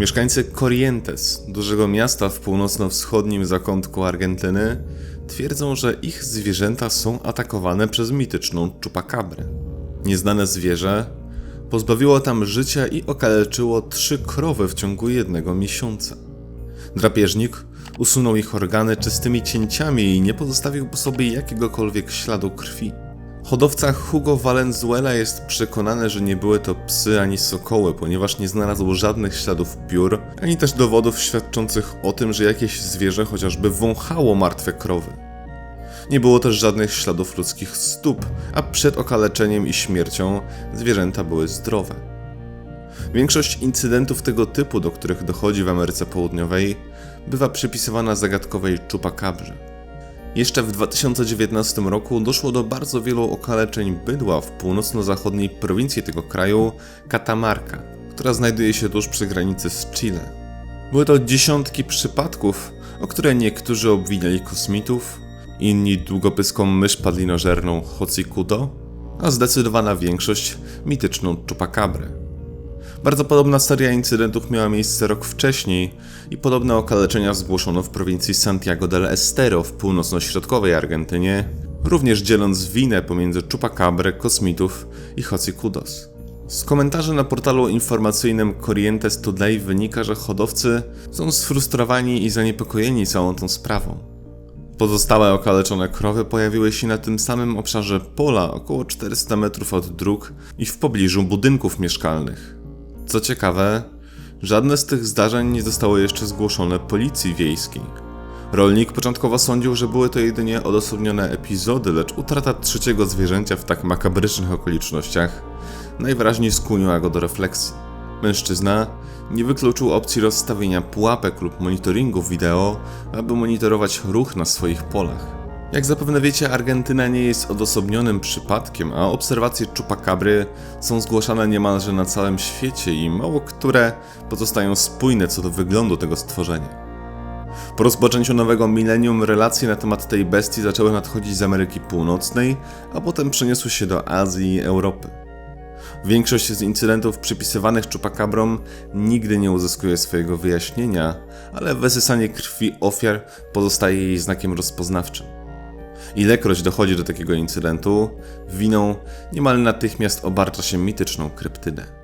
Mieszkańcy Corrientes, dużego miasta w północno-wschodnim zakątku Argentyny, twierdzą, że ich zwierzęta są atakowane przez mityczną czupacabrę. Nieznane zwierzę pozbawiło tam życia i okaleczyło trzy krowy w ciągu jednego miesiąca. Drapieżnik usunął ich organy czystymi cięciami i nie pozostawił po sobie jakiegokolwiek śladu krwi. Hodowca Hugo Valenzuela jest przekonany, że nie były to psy ani sokoły, ponieważ nie znalazł żadnych śladów piór, ani też dowodów świadczących o tym, że jakieś zwierzę chociażby wąchało martwe krowy. Nie było też żadnych śladów ludzkich stóp, a przed okaleczeniem i śmiercią zwierzęta były zdrowe. Większość incydentów tego typu, do których dochodzi w Ameryce Południowej, bywa przypisywana zagadkowej czupacabrze. Jeszcze w 2019 roku doszło do bardzo wielu okaleczeń bydła w północno-zachodniej prowincji tego kraju, Catamarca, która znajduje się tuż przy granicy z Chile. Były to dziesiątki przypadków, o które niektórzy obwiniali kosmitów, inni długopyską mysz padlinożerną Hocikudo, a zdecydowana większość mityczną Chupacabrę. Bardzo podobna seria incydentów miała miejsce rok wcześniej i podobne okaleczenia zgłoszono w prowincji Santiago del Estero w północno-środkowej Argentynie, również dzieląc winę pomiędzy Chupacabrę, kosmitów i Hocikudos. Z komentarzy na portalu informacyjnym Corrientes Today wynika, że hodowcy są sfrustrowani i zaniepokojeni całą tą sprawą. Pozostałe okaleczone krowy pojawiły się na tym samym obszarze pola, około 400 metrów od dróg i w pobliżu budynków mieszkalnych. Co ciekawe, żadne z tych zdarzeń nie zostało jeszcze zgłoszone policji wiejskiej. Rolnik początkowo sądził, że były to jedynie odosobnione epizody, lecz utrata trzeciego zwierzęcia w tak makabrycznych okolicznościach najwyraźniej skłoniła go do refleksji. Mężczyzna nie wykluczył opcji rozstawienia pułapek lub monitoringu wideo, aby monitorować ruch na swoich polach. Jak zapewne wiecie, Argentyna nie jest odosobnionym przypadkiem, a obserwacje czupakabry są zgłaszane niemalże na całym świecie i mało które pozostają spójne co do wyglądu tego stworzenia. Po rozpoczęciu nowego milenium relacje na temat tej bestii zaczęły nadchodzić z Ameryki Północnej, a potem przeniosły się do Azji i Europy. Większość z incydentów przypisywanych czupakabrom nigdy nie uzyskuje swojego wyjaśnienia, ale wysysanie krwi ofiar pozostaje jej znakiem rozpoznawczym. Ilekroć dochodzi do takiego incydentu, winą niemal natychmiast obarcza się mityczną kryptydę.